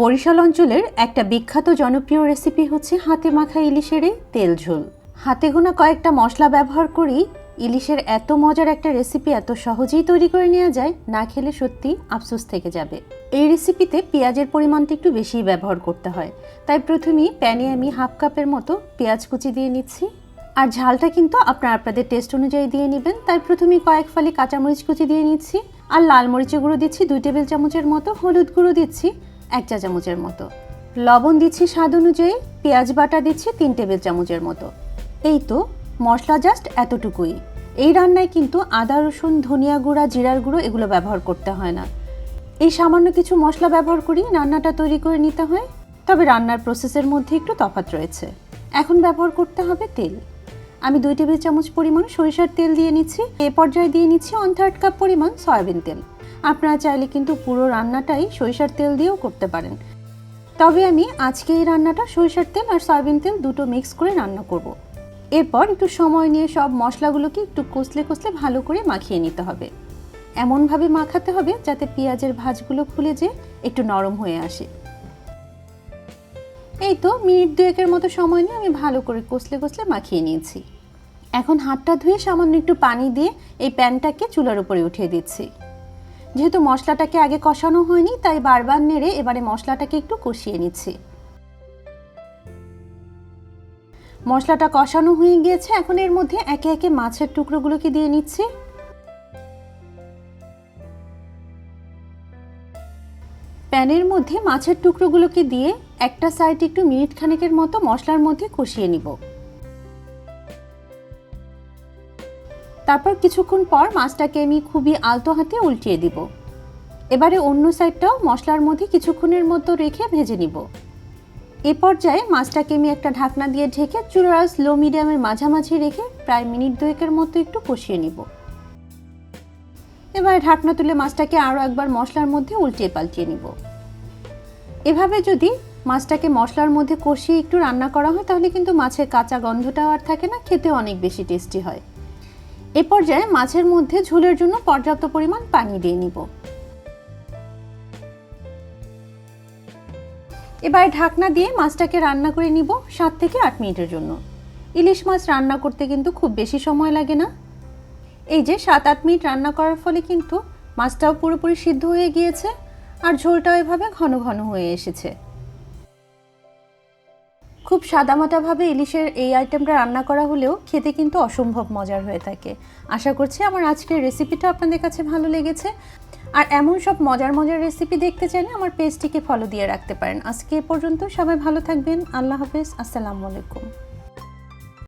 বরিশাল অঞ্চলের একটা বিখ্যাত জনপ্রিয় রেসিপি হচ্ছে হাতে মাখা ইলিশের তেল ঝোল। হাতে গোনা কয়েকটা মশলা ব্যবহার করেই ইলিশের এত মজার একটা রেসিপি এত সহজেই তৈরি করে নেওয়া যায়, না খেলে সত্যি আফসোস থেকে যাবে। এই রেসিপিতে পেঁয়াজের পরিমাণটা একটু বেশিই ব্যবহার করতে হয়। তাই প্রথমেই প্যানে আমি হাফ কাপের মতো পেঁয়াজ কুচি দিয়ে নিচ্ছি। আর ঝালটা কিন্তু আপনারা আপনাদের টেস্ট অনুযায়ী দিয়ে নেবেন। তাই প্রথমেই কয়েক ফালি কাঁচামরিচ কুচি দিয়ে নিচ্ছি। আর লাল মরিচের গুঁড়ো দিচ্ছি, দুই টেবিল চামচের মতো হলুদ গুঁড়ো দিচ্ছি। এক চা চামচের মতো। লবণ দিচ্ছি স্বাদ অনুযায়ী, পেঁয়াজ বাটা দিচ্ছি তিন টেবিল চামচের মতো। এই তো, মশলা জাস্ট এতটুকুই। এই রান্নায় কিন্তু আদা, রসুন, ধনিয়া গুঁড়া, জিরার গুঁড়ো এগুলো ব্যবহার করতে হয় না। এই সামান্য কিছু মশলা ব্যবহার করি, রান্নাটা তৈরি করে নিতে হয়। তবে রান্নার প্রসেসের মধ্যে একটু তফাৎ রয়েছে। এখন ব্যবহার করতে হবে তেল। আমি দুই টেবিল চামচ পরিমাণ সরিষার তেল দিয়ে নিচ্ছি। এ পর্যায়ে দিয়ে নিচ্ছি ওয়ান থার্ড কাপ পরিমাণ সয়াবিন তেল। আপনারা চাইলে কিন্তু পুরো রান্নাটাই সরিষার তেল দিয়েও করতে পারেন। তবে আমি আজকে এই রান্নাটা সরিষার তেল আর সয়াবিন তেল দুটো মিক্স করে রান্না করব। এরপর একটু সময় নিয়ে সব মশলাগুলোকে একটু কষলে কষলে ভালো করে মাখিয়ে নিতে হবে। এমনভাবে মাখাতে হবে যাতে পেঁয়াজের ভাজগুলো খুলে যে একটু নরম হয়ে আসে। এই তো মিনিট দুয়েকের মতো সময় নিয়ে আমি ভালো করে কষলে কষলে মাখিয়ে নিয়েছি। এখন হাতটা ধুয়ে সামান্য একটু পানি দিয়ে এই প্যানটাকে চুলার উপরে উঠিয়ে দিচ্ছি। যেহেতু মশলাটাকে আগে কষানো হয়নি, তাই বারবার নেড়ে এবারে মশলাটাকে একটু কষিয়ে নিচ্ছি। মশলাটা কষানো হয়ে গিয়েছে, এখন এর মধ্যে একে একে মাছের টুকরোগুলোকে দিয়ে নিচ্ছি। প্যানের মধ্যে মাছের টুকরোগুলোকে দিয়ে একটা সাইড একটু মিনিট খানেকের মতো মশলার মধ্যে কষিয়ে নিব। তারপর কিছুক্ষণ পর মাছটাকে আমি খুবই আলতো হাতে উল্টিয়ে দিব। এবারে অন্য সাইডটাও মশলার মধ্যে কিছুক্ষণের মতো রেখে ভেজে নিব। এ পর্যায়ে মাছটাকে আমি একটা ঢাকনা দিয়ে ঢেকে চুলার লো মিডিয়ামের মাঝামাঝি রেখে প্রায় মিনিট দুয়েকের মতো একটু কষিয়ে নিব। এবার ঢাকনা তুলে মাছটাকে আরও একবার মশলার মধ্যে উল্টিয়ে পাল্টিয়ে নিব। এভাবে যদি মাছটাকে মশলার মধ্যে কষিয়ে একটু রান্না করা হয়, তাহলে কিন্তু মাছের কাঁচা গন্ধটাও আর থাকে না খেতে অনেক বেশি টেস্টি হয়। এ পর্যায়ে মাছের মধ্যে ঝোলের জন্য পর্যাপ্ত পরিমাণ পানি দিয়ে নিব। এবার ঢাকনা দিয়ে মাছটাকে রান্না করে নিব সাত থেকে আট মিনিটের জন্য। ইলিশ মাছ রান্না করতে কিন্তু খুব বেশি সময় লাগে না। এই যে সাত আট মিনিট রান্না করার ফলে কিন্তু মাছটাও পুরোপুরি সিদ্ধ হয়ে গিয়েছে আর ঝোলটাও এভাবে ঘন ঘন হয়ে এসেছে। খুব সাদামাটাভাবে ইলিশের এই আইটেমটা রান্না করা হলেও খেতে কিন্তু অসম্ভব মজার হয়ে থাকে। আশা করছি আমার আজকের রেসিপিটা আপনাদের কাছে ভালো লেগেছে। আর এমন সব মজার মজার রেসিপি দেখতে চাইলে আমার পেজটিকে ফলো দিয়ে রাখতে পারেন। আজকে এ পর্যন্ত সবাই ভালো থাকবেন। আল্লাহ হাফেজ। আসসালামু আলাইকুম।